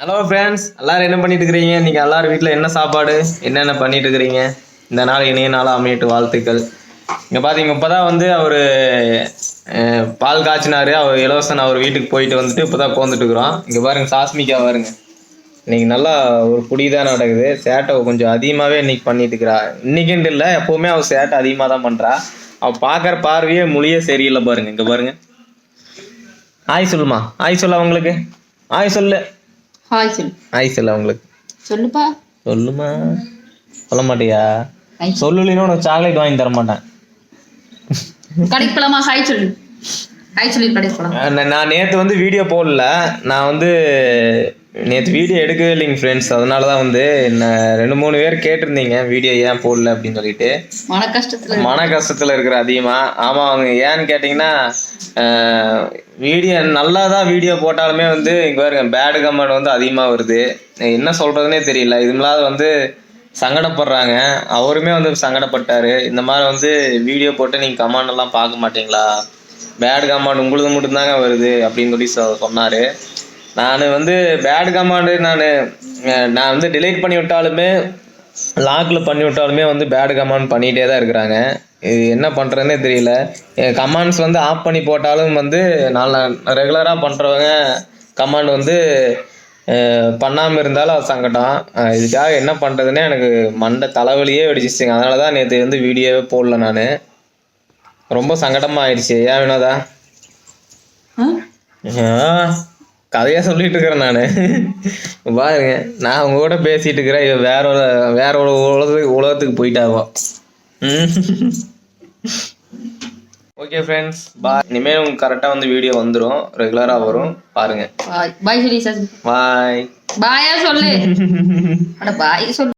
Hello friends எல்லாரும் என்ன பண்ணிட்டு இருக்கிறீங்க இன்னைக்கு எல்லாரும் வீட்டில் என்ன சாப்பாடு? என்னென்ன பண்ணிட்டு இருக்கிறீங்க இந்த நாள் இணைய நாளாக அமையட்டு வாழ்த்துக்கள். இங்கே பார்த்தீங்க இப்போ தான் வந்து அவர் பால் காய்ச்சினாரு. அவர் இலவசன் அவர் வீட்டுக்கு போயிட்டு வந்துட்டு இப்போ தான் போந்துட்டு இருக்கிறோம் இங்கே பாருங்க சாஸ்மிக்கா பாருங்க. இன்னைக்கு நல்லா ஒரு குடிதான் நடக்குது. சேட்டை கொஞ்சம் அதிகமாகவே இன்னைக்கு பண்ணிட்டு இருக்கிறா இன்னைக்குன்ட்டு இல்லை எப்போவுமே அவள் சேட்டை அதிகமாக தான் பண்ணுறா அவள் பார்க்குற பார்வையே மொழியே சரியில்லை பாருங்க. இங்கே பாருங்க. ஆய் சொல்லுமா. ஆய் சொல்ல அவங்களுக்கு. ஆய் சொல்லு. ஹாய் சொல்லு ஆய் சொல்ல அவங்களுக்கு. சொல்லுப்பா. சொல்லுமா? சொல்ல மாட்டியா? ஹாய் சொல்லலைன்னா உனக்கு சாக்லேட் வாங்கி தர மாட்டேன் கடைக்கு போலாமா ஹாய் சொல்லு. ஹாய் சொல்லி கடைக்கு போலாம். நான் நேற்று வந்து வீடியோ போடல. நான் வந்து நேற்று வீடியோ எடுக்கவே இல்லைங்க ஃப்ரெண்ட்ஸ் அதனால தான் வந்து என்ன ரெண்டு மூணு பேர் கேட்டிருந்தீங்க வீடியோ ஏன் போடல? அப்படின்னு சொல்லிட்டு. மன கஷ்டத்துல மன கஷ்டத்தில் இருக்கிற அதிகமாக ஆமாம் அவங்க ஏன்னு கேட்டிங்கன்னா வீடியோ நல்லா தான் வீடியோ போட்டாலுமே வந்து இங்கே பாருங்க பேடு கமெண்ட் வந்து அதிகமாக வருது. என்ன சொல்கிறதுனே தெரியல. இதுமில்லாத வந்து சங்கடப்படுறாங்க. அவருமே வந்து சங்கடப்பட்டாரு. இந்த மாதிரி வந்து வீடியோ போட்டு நீங்கள் கமெண்ட் எல்லாம் பார்க்க மாட்டீங்களா? பேட் கமெண்ட் உங்களுக்கு மட்டும்தாங்க வருது அப்படின்னு சொல்லி சொன்னாரு. நான் வந்து பேட் கமெண்டு நான் நான் வந்து delete பண்ணி விட்டாலுமே லாக்கில் பண்ணி விட்டாலுமே வந்து பேட் கமெண்ட் பண்ணிகிட்டே தான் இருக்கிறாங்க. இது என்ன பண்ணுறதுனே தெரியல. கமெண்ட்ஸ் வந்து ஆஃப் பண்ணி போட்டாலும் வந்து நான் ரெகுலராக பண்ணுறவங்க கமெண்ட் வந்து பண்ணாமல் இருந்தாலும் அது சங்கடம். இதுக்காக என்ன பண்ணுறதுன்னே எனக்கு மண்டை தலைவலியே வெடிச்சிச்சுங்க. அதனால தான் நேற்று வந்து வீடியோவே போடல நான். ரொம்ப சங்கடமாக ஆயிடுச்சு. ஏன் வினோதா? ஆ? ஆ, கதையா சொல்லிட்டு இருக்கிறேன் நான். பாருங்க நான் உங்க கூட பேசிட்டு இருக்கிறேன். இவ வேற வேற ஒரு உலகத்துக்கு உலகத்துக்கு போயிட்டாவோ. ஓகே ஃப்ரெண்ட்ஸ் பா இனிமேல் உங்களுக்கு கரெக்டாக வந்து வீடியோ வந்துடும் ரெகுலராக வரும். பாருங்க. பாய் பாய் சொல்லி பாய் பாயா சொல்லு. பாய் சொல்லு.